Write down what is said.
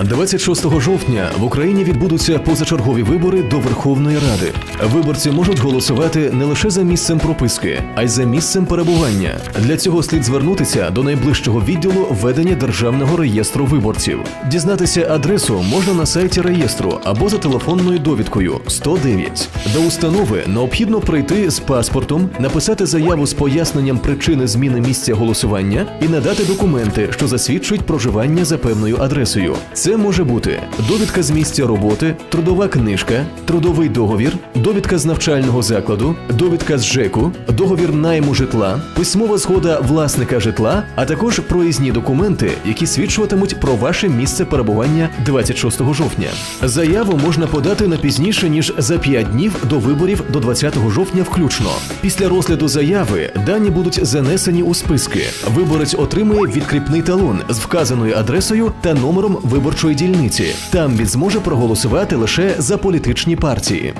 26 жовтня в Україні відбудуться позачергові вибори до Верховної Ради. Виборці можуть голосувати не лише за місцем прописки, а й за місцем перебування. Для цього слід звернутися до найближчого відділу ведення державного реєстру виборців. Дізнатися адресу можна на сайті реєстру або за телефонною довідкою 109. До установи необхідно прийти з паспортом, написати заяву з поясненням причини зміни місця голосування і надати документи, що засвідчують проживання за певною адресою. Це може бути довідка з місця роботи, трудова книжка, трудовий договір, довідка з навчального закладу, довідка з ЖЕКу, договір найму житла, письмова згода власника житла, а також проїзні документи, які свідчуватимуть про ваше місце перебування 26 жовтня. Заяву можна подати не пізніше ніж за 5 днів до виборів до 20 жовтня включно. Після розгляду заяви дані будуть занесені у списки. Виборець отримує відкріпний талон з вказаною адресою та номером виборчої дільниці. Там він зможе проголосувати лише за політичні партії.